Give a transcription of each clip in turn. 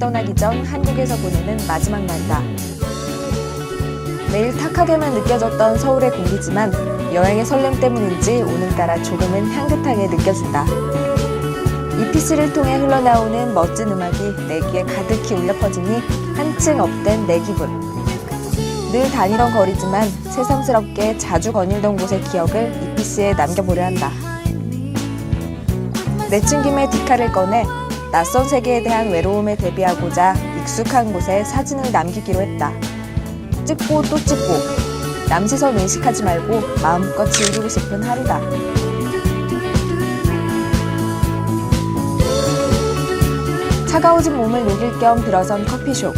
떠나기 전 한국에서 보내는 마지막 날이다. 매일 탁하게만 느껴졌던 서울의 공기지만 여행의 설렘 때문인지 오늘따라 조금은 향긋하게 느껴진다. 이 PC를 통해 흘러나오는 멋진 음악이 내 귀에 가득히 울려 퍼지니 한층 업된 내 기분. 늘 다니던 거리지만 새삼스럽게 자주 거닐던 곳의 기억을 이 PC에 남겨보려 한다. 내친 김에 디카를 꺼내 낯선 세계에 대한 외로움에 대비하고자 익숙한 곳에 사진을 남기기로 했다. 찍고 또 찍고 남시선 의식하지 말고 마음껏 즐기고 싶은 하루다. 차가워진 몸을 녹일 겸 들어선 커피숍.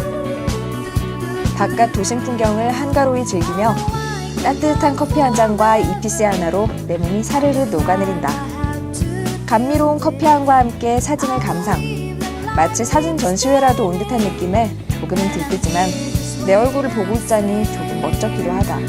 바깥 도심 풍경을 한가로이 즐기며 따뜻한 커피 한 잔과 이피스 하나로 내 몸이 사르르 녹아내린다. 감미로운 커피 향과 함께 사진을 감상. 마치 사진 전시회라도 온 듯한 느낌에 조금은 들뜨지만 내 얼굴을 보고 있자니 조금 멋쩍기도 하다.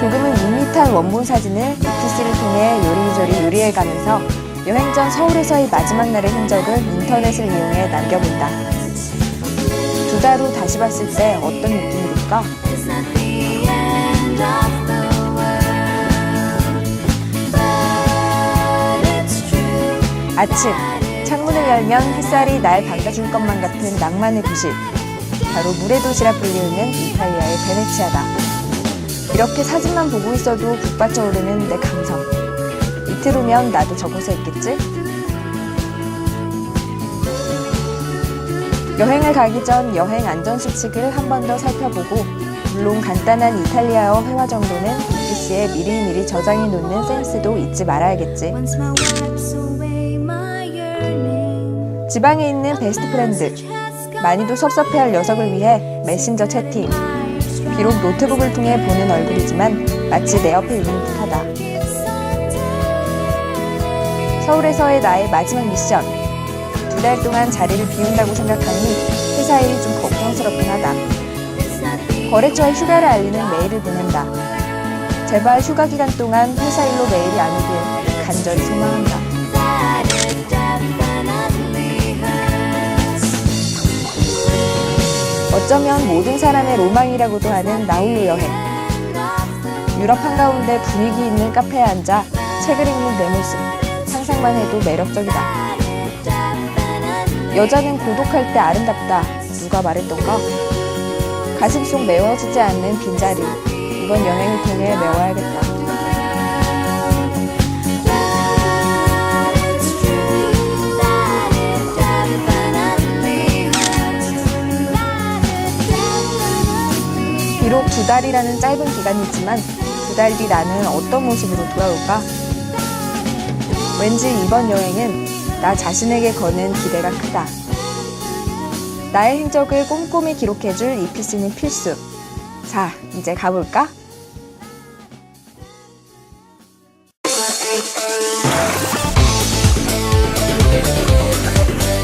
조금은 밋밋한 원본 사진을 PC를 통해 요리조리 요리해가면서 여행 전 서울에서의 마지막 날의 흔적을 인터넷을 이용해 남겨본다. 두달후 다시 봤을 때 어떤 느낌이 들까? 아침 창문을 열면 햇살이 날 반겨줄 것만 같은 낭만의 도시 바로 물의 도시라 불리우는 이탈리아의 베네치아다 이렇게 사진만 보고 있어도 북받쳐 오르는 내 감성 이틀 후면 나도 저곳에 있겠지? 여행을 가기 전 여행 안전 수칙을 한 번 더 살펴보고 물론 간단한 이탈리아어 회화 정도는 EPC에 미리미리 저장해 놓는 센스도 잊지 말아야겠지. 지방에 있는 베스트 프렌드. 많이도 섭섭해할 녀석을 위해 메신저 채팅. 비록 노트북을 통해 보는 얼굴이지만 마치 내 옆에 있는 듯하다. 서울에서의 나의 마지막 미션. 두달 동안 자리를 비운다고 생각하니 회사 일이 좀 걱정스럽긴 하다. 거래처에 휴가를 알리는 메일을 보낸다. 제발 휴가 기간 동안 회사 일로 메일이 안 오길 간절히 소망한다. 어쩌면 모든 사람의 로망이라고도 하는 나홀로 여행. 유럽 한가운데 분위기 있는 카페에 앉아 책을 읽는 내 모습. 상상만 해도 매력적이다. 여자는 고독할 때 아름답다. 누가 말했던가? 가슴 속 메워지지 않는 빈자리. 이번 여행을 통해 메워야겠다. 비록 두 달이라는 짧은 기간이지만 두 달 뒤 나는 어떤 모습으로 돌아올까? 왠지 이번 여행은 나 자신에게 거는 기대가 크다. 나의 행적을 꼼꼼히 기록해줄 EPC는 필수. 자, 이제 가볼까?